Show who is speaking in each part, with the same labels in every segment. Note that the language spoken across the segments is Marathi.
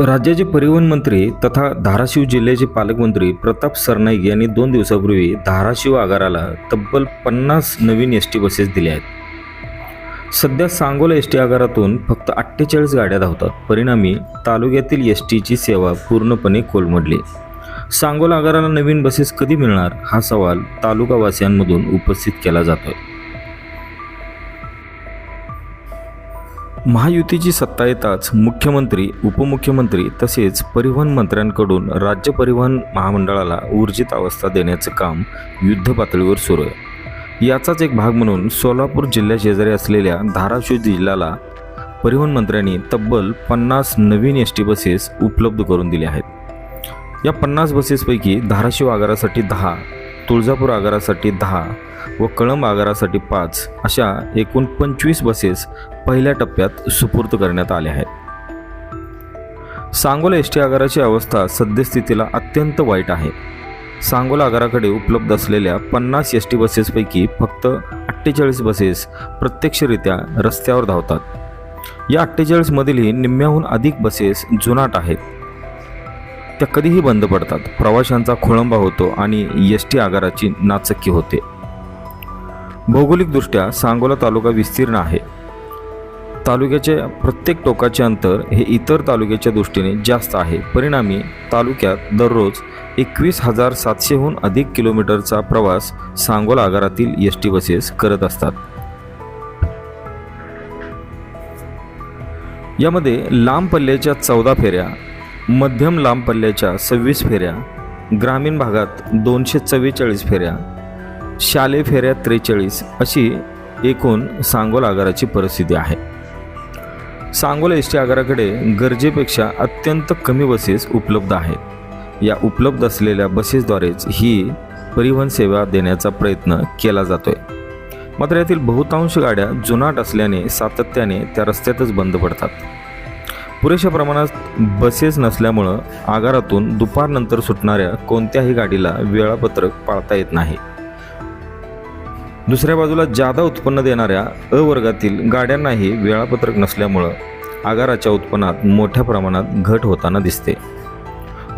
Speaker 1: राज्याचे परिवहन मंत्री तथा धाराशिव जिल्ह्याचे पालकमंत्री प्रताप सरनाईक यांनी दोन दिवसापूर्वी धाराशिव आगाराला तब्बल पन्नास नवीन एस टी बसेस दिल्या आहेत. सध्या सांगोला एस टी आगारातून फक्त अठ्ठेचाळीस गाड्या धावतात. परिणामी तालुक्यातील एस टीची सेवा पूर्णपणे कोलमडली. सांगोला आगाराला नवीन बसेस कधी मिळणार हा सवाल तालुकावासियांमधून उपस्थित केला जातो महायुतीची सत्ता येताच मुख्यमंत्री उपमुख्यमंत्री तसेच परिवहन मंत्र्यांकडून राज्य परिवहन महामंडळाला ऊर्जित अवस्था देण्याचं काम युद्धपातळीवर सुरू आहे. याचाच एक भाग म्हणून सोलापूर जिल्ह्या शेजारी असलेल्या धाराशिव जिल्ह्याला परिवहन मंत्र्यांनी तब्बल पन्नास नवीन एस टी बसेस उपलब्ध करून दिल्या आहेत. या पन्नास बसेसपैकी धाराशिव आगारासाठी दहा तुळजापूर आगारासाठी दहा व कळंब आगारासाठी पाच अशा एकूण पंचवीस बसेस पहिल्या टप्प्यात सुपूर्द करण्यात आल्या आहेत. सांगोला एस टी आगाराची अवस्था सद्यस्थितीला अत्यंत वाईट आहे. सांगोला आगाराकडे उपलब्ध असलेल्या पन्नास एस टी बसेसपैकी फक्त अठ्ठेचाळीस बसेस प्रत्यक्षरित्या रस्त्यावर धावतात. या अठ्ठेचाळीसमधीलही निम्म्याहून अधिक बसेस जुनाट आहेत. त्या कधीही बंद पडतात. प्रवाशांचा खोळंबा होतो आणि एस टी आगाराची नाचक्की होते. भौगोलिकदृष्ट्या सांगोला तालुका विस्तीर्ण आहे. तालुक्याच्या प्रत्येक टोकाचे अंतर हे इतर तालुक्याच्या दृष्टीने जास्त आहे. परिणामी तालुक्यात दररोज एकवीस हजार सातशेहून अधिक किलोमीटरचा प्रवास सांगोला आगारातील एस टी बसेस करत असतात. यामध्ये लांब पल्ल्याच्या चौदा फेऱ्या मध्यम लांब पल्ल्याच्या सव्वीस फेऱ्या ग्रामीण भागात दोनशे चव्वेचाळीस फेऱ्या शालेय फेऱ्या त्रेचाळीस अशी एकूण सांगोल आगाराची परिस्थिती आहे. सांगोल एस टी आगाराकडे गरजेपेक्षा अत्यंत कमी बसेस उपलब्ध आहेत. या उपलब्ध असलेल्या बसेसद्वारेच ही परिवहन सेवा देण्याचा प्रयत्न केला जातोय. मात्र यातील बहुतांश गाड्या जुनाट असल्याने सातत्याने त्या रस्त्यातच बंद पडतात. पुरेशा प्रमाणात बसेस नसल्यामुळं आगारातून दुपारनंतर सुटणाऱ्या कोणत्याही गाडीला वेळापत्रक पाळता येत नाही. दुसऱ्या बाजूला जादा उत्पन्न देणाऱ्या अ वर्गातील गाड्यांनाही वेळापत्रक नसल्यामुळं आगाराच्या उत्पन्नात मोठ्या प्रमाणात घट होताना दिसते.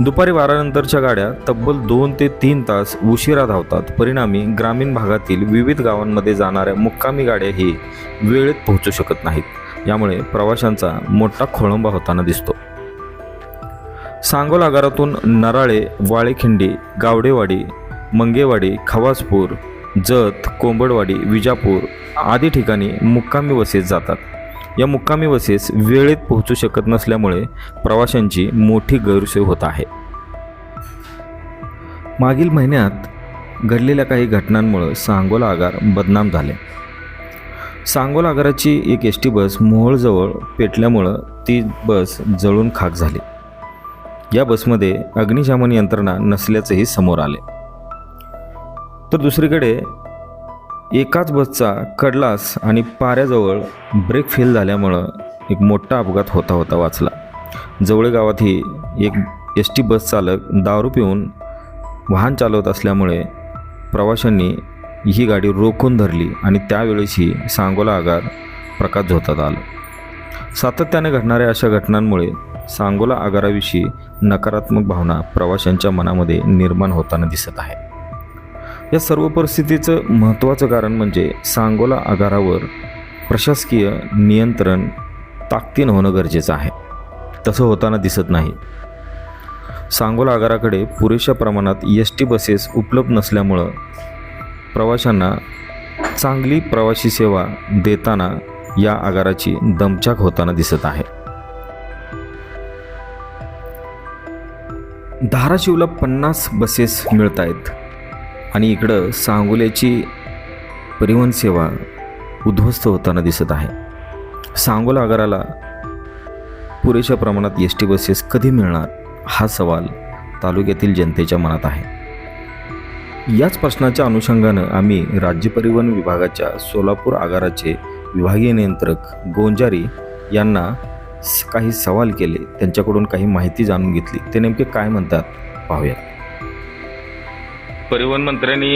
Speaker 1: दुपारी बारानंतरच्या गाड्या तब्बल दोन ते तीन तास उशिरा धावतात. परिणामी ग्रामीण भागातील विविध गावांमध्ये जाणाऱ्या मुक्कामी गाड्याही वेळेत पोहोचू शकत नाहीत. यामुळे प्रवाशांचा मोठा खोळंबा होताना दिसतो. सांगोल आगारातून नराळे वाळेखिंडी गावडेवाडी मंगेवाडी खवासपूर जत कोंबडवाडी विजापूर आदी ठिकाणी मुक्कामी बसेस जातात. या मुक्कामी बसेस वेळेत पोहोचू शकत नसल्यामुळे प्रवाशांची मोठी गैरसोय होत आहे. मागील महिन्यात घडलेल्या काही घटनांमुळे सांगोला आगार बदनाम झाले. सांगोला आगाराची एक एस टी बस मोहोळजवळ पेटल्यामुळं ती बस जळून खाक झाली. या बसमध्ये अग्निशमन यंत्रणा नसल्याचंही समोर आले. तर दुसरीकडे एकाच बसचा कडलास आणि पाऱ्याजवळ ब्रेक फेल झाल्यामुळं एक मोठा अपघात होता होता वाचला. जवळ गावातही एक एस टी बस चालक दारू पिऊन वाहन चालवत असल्यामुळे प्रवाशांनी ही गाडी रोखून धरली आणि त्यावेळेसही सांगोला आगार प्रकाश झोतात आलं. सातत्याने घडणाऱ्या अशा घटनांमुळे सांगोला आगाराविषयी नकारात्मक भावना प्रवाशांच्या मनामध्ये निर्माण होताना दिसत आहे. या सर्व परिस्थितीचं महत्त्वाचं कारण म्हणजे सांगोला आगारावर प्रशासकीय नियंत्रण ताकदीनं होणं गरजेचं आहे. तसं होताना दिसत नाही. सांगोला आगाराकडे पुरेशा प्रमाणात एस टी बसेस उपलब्ध नसल्यामुळं प्रवाशांना चांगली प्रवासी सेवा देताना या आगाराची दमछाक होताना दिसत आहे. धाराशिवला पन्नास बसेस मिळत आहेत आणि इकडं सांगोल्याची परिवहन सेवा उद्ध्वस्त होताना दिसत आहे. सांगोला आगाराला पुरेशा प्रमाणात एस टी बसेस कधी मिळणार हा सवाल तालुक्यातील जनतेच्या मनात आहे. याच प्रश्नाच्या अनुषंगानं आम्ही राज्य परिवहन विभागाच्या सोलापूर आगाराचे विभागीय नियंत्रक गोंजारी यांना काही सवाल केले. त्यांच्याकडून काही माहिती जाणून घेतली. ते नेमके काय म्हणतात? पाहूयात
Speaker 2: परिवहन मंत्र्यांनी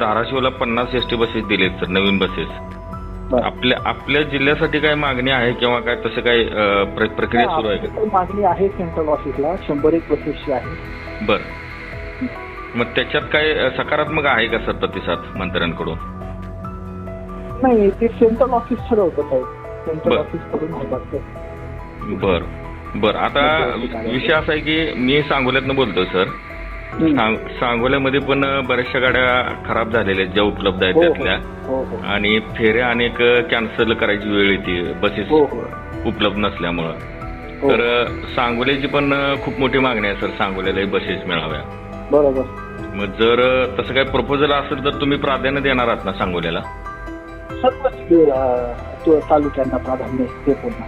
Speaker 2: धाराशिवला पन्नास एस टी बसेस दिलेत सर नवीन बसेस.
Speaker 3: आपल्या आपल्या जिल्ह्यासाठी काय मागणी आहे किंवा काय तसं काय प्रक्रिया सुरू आहे
Speaker 2: मागणी आहे सेंट्रल ऑफिसला शंभर एक बसेसची आहे.
Speaker 3: बरं. मग त्याच्यात काय सकारात्मक आहे का सर प्रतिसाद मंत्र्यांकडून?
Speaker 2: नाही ते सेंट्रल ऑफिस ठरवतं साहेब. सेंट्रल
Speaker 3: बरं.
Speaker 2: ऑफिसकडून हे बघतं.
Speaker 3: बर. बर आता विषय असा आहे की मी सांगोल्यातनं बोलतोय सर. सांग- सांगोल्यामध्ये पण बऱ्याचशा गाड्या खराब झालेल्या आहेत ज्या उपलब्ध आहेत
Speaker 2: हो, हो.
Speaker 3: त्यातल्या.
Speaker 2: हो हो.
Speaker 3: आणि फेऱ्या अनेक कॅन्सल करायची वेळ येते बसेस
Speaker 2: हो हो.
Speaker 3: उपलब्ध नसल्यामुळं.
Speaker 2: हो.
Speaker 3: तर सांगोल्याची पण खूप मोठी मागणी आहे सर सांगोल्यालाही बसेस मिळाव्या.
Speaker 2: बरोबर.
Speaker 3: मग जर तसं काही प्रपोजल असेल तर तुम्ही प्राधान्य देणार आहात ना सांगोल्याला?
Speaker 2: सर्वच अं, तो- तालुक्यांना प्राधान्य ते पुन्हा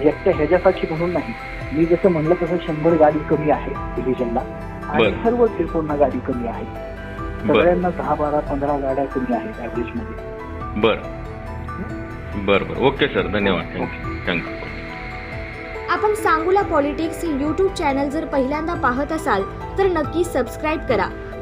Speaker 2: एकट्या ह्याच्यासाठी म्हणून नाही. मी जसं म्हणलं तसं शंभर गाडी कमी आहे डिव्हिजनला आणि
Speaker 3: बरं.
Speaker 2: सर्व डेपोना गाडी कमी आहे.
Speaker 3: बरं.
Speaker 2: सगळ्यांना दहा बारा पंधरा गाड्या कमी आहेत ऍव्हरेजमध्ये.
Speaker 3: बर. बर बर. Okay sir. धन्यवाद. Thank you. Thank you.
Speaker 4: आपण सांगूला पॉलिटिक्स हे यूट्यूब चॅनल जर पहिल्यांदा पाहत असाल तर नक्की सबस्क्राईब करा.